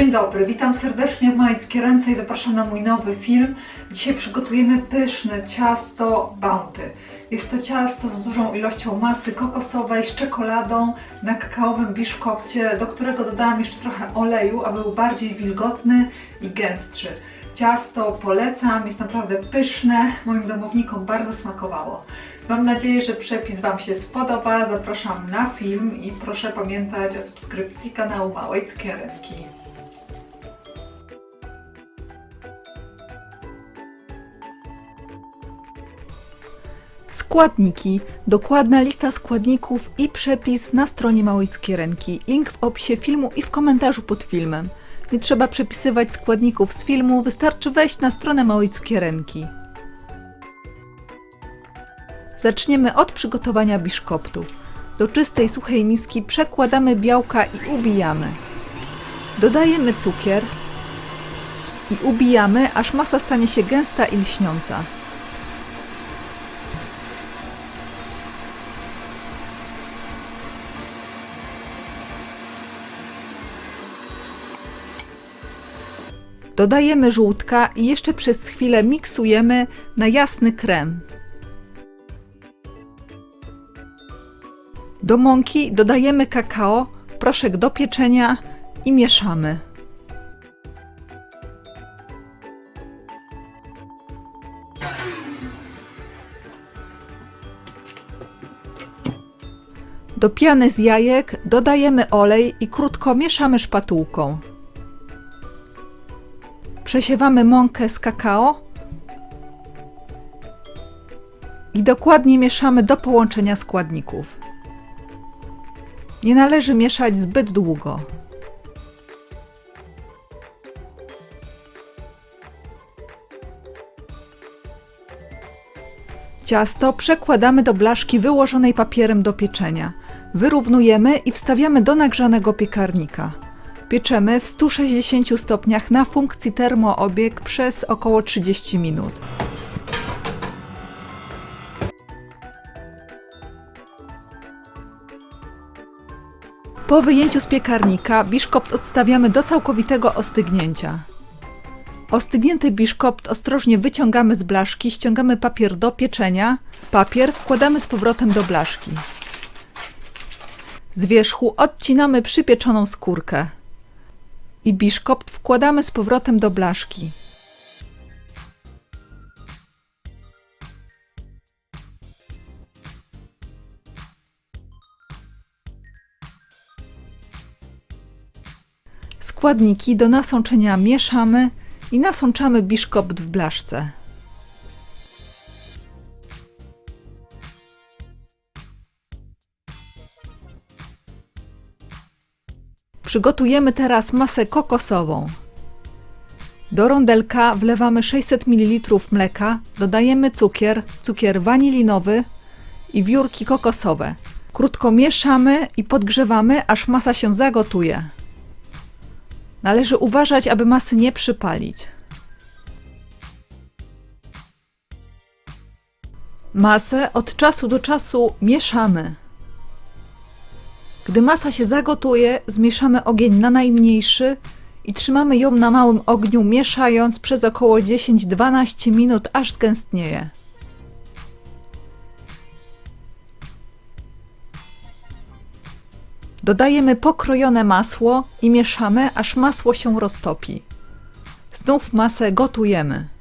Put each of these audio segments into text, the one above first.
Dzień dobry, witam serdecznie w mojej cukierence i zapraszam na mój nowy film. Dzisiaj przygotujemy pyszne ciasto Bounty. Jest to ciasto z dużą ilością masy kokosowej z czekoladą na kakaowym biszkopcie, do którego dodałam jeszcze trochę oleju, aby był bardziej wilgotny i gęstszy. Ciasto polecam, jest naprawdę pyszne, moim domownikom bardzo smakowało. Mam nadzieję, że przepis Wam się spodoba. Zapraszam na film i proszę pamiętać o subskrypcji kanału Małej Cukierki. Składniki. Dokładna lista składników i przepis na stronie Małej Cukierenki. Link w opisie filmu i w komentarzu pod filmem. Nie trzeba przepisywać składników z filmu, wystarczy wejść na stronę Małej Cukierenki. Zaczniemy od przygotowania biszkoptu. Do czystej, suchej miski przekładamy białka i ubijamy. Dodajemy cukier i ubijamy, aż masa stanie się gęsta i lśniąca. Dodajemy żółtka i jeszcze przez chwilę miksujemy na jasny krem. Do mąki dodajemy kakao, proszek do pieczenia i mieszamy. Do piany z jajek dodajemy olej i krótko mieszamy szpatułką. Przesiewamy mąkę z kakao i dokładnie mieszamy do połączenia składników. Nie należy mieszać zbyt długo. Ciasto przekładamy do blaszki wyłożonej papierem do pieczenia. Wyrównujemy i wstawiamy do nagrzanego piekarnika. Pieczemy w 160 stopniach na funkcji termoobieg przez około 30 minut. Po wyjęciu z piekarnika biszkopt odstawiamy do całkowitego ostygnięcia. Ostygnięty biszkopt ostrożnie wyciągamy z blaszki, ściągamy papier do pieczenia. Papier wkładamy z powrotem do blaszki. Z wierzchu odcinamy przypieczoną skórkę i biszkopt wkładamy z powrotem do blaszki. Składniki do nasączenia mieszamy i nasączamy biszkopt w blaszce. Przygotujemy teraz masę kokosową. Do rondelka wlewamy 600 ml mleka, dodajemy cukier, cukier wanilinowy i wiórki kokosowe. Krótko mieszamy i podgrzewamy, aż masa się zagotuje. Należy uważać, aby masy nie przypalić. Masę od czasu do czasu mieszamy. Gdy masa się zagotuje, zmieszamy ogień na najmniejszy i trzymamy ją na małym ogniu, mieszając przez około 10-12 minut, aż zgęstnieje. Dodajemy pokrojone masło i mieszamy, aż masło się roztopi. Znów masę gotujemy.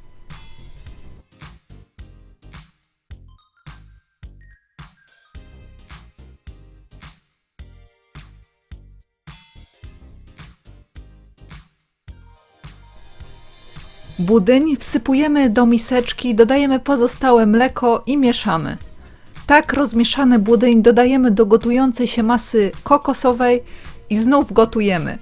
Budyń wsypujemy do miseczki, dodajemy pozostałe mleko i mieszamy. Tak rozmieszany budyń dodajemy do gotującej się masy kokosowej i znów gotujemy.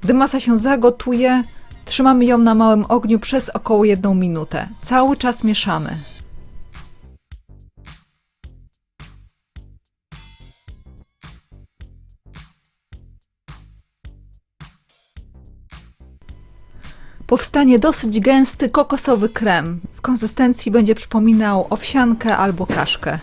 Gdy masa się zagotuje, trzymamy ją na małym ogniu przez około 1 minutę. Cały czas mieszamy. Powstanie dosyć gęsty kokosowy krem. W konsystencji będzie przypominał owsiankę albo kaszkę.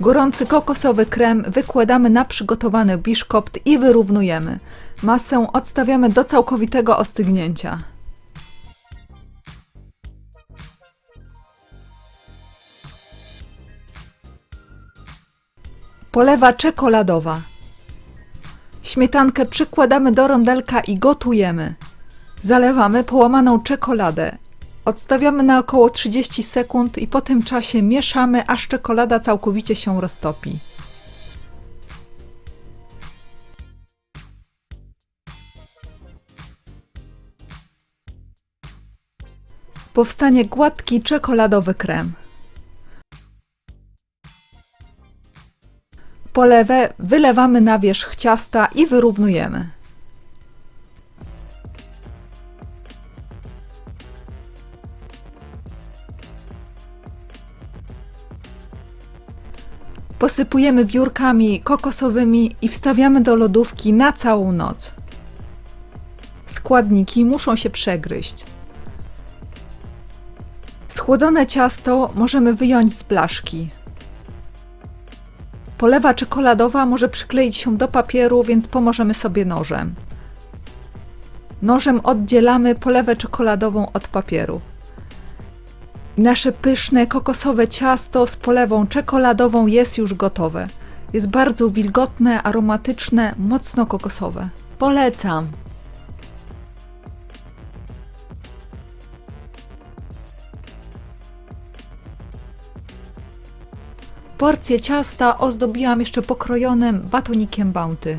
Gorący kokosowy krem wykładamy na przygotowany biszkopt i wyrównujemy. Masę odstawiamy do całkowitego ostygnięcia. Polewa czekoladowa. Śmietankę przykładamy do rondelka i gotujemy. Zalewamy połamaną czekoladę. Odstawiamy na około 30 sekund i po tym czasie mieszamy, aż czekolada całkowicie się roztopi. Powstanie gładki czekoladowy krem. Polewę wylewamy na wierzch ciasta i wyrównujemy. Posypujemy wiórkami kokosowymi i wstawiamy do lodówki na całą noc. Składniki muszą się przegryźć. Schłodzone ciasto możemy wyjąć z blaszki. Polewa czekoladowa może przykleić się do papieru, więc pomożemy sobie nożem. Nożem oddzielamy polewę czekoladową od papieru. Nasze pyszne kokosowe ciasto z polewą czekoladową jest już gotowe. Jest bardzo wilgotne, aromatyczne, mocno kokosowe. Polecam! Porcję ciasta ozdobiłam jeszcze pokrojonym batonikiem Bounty.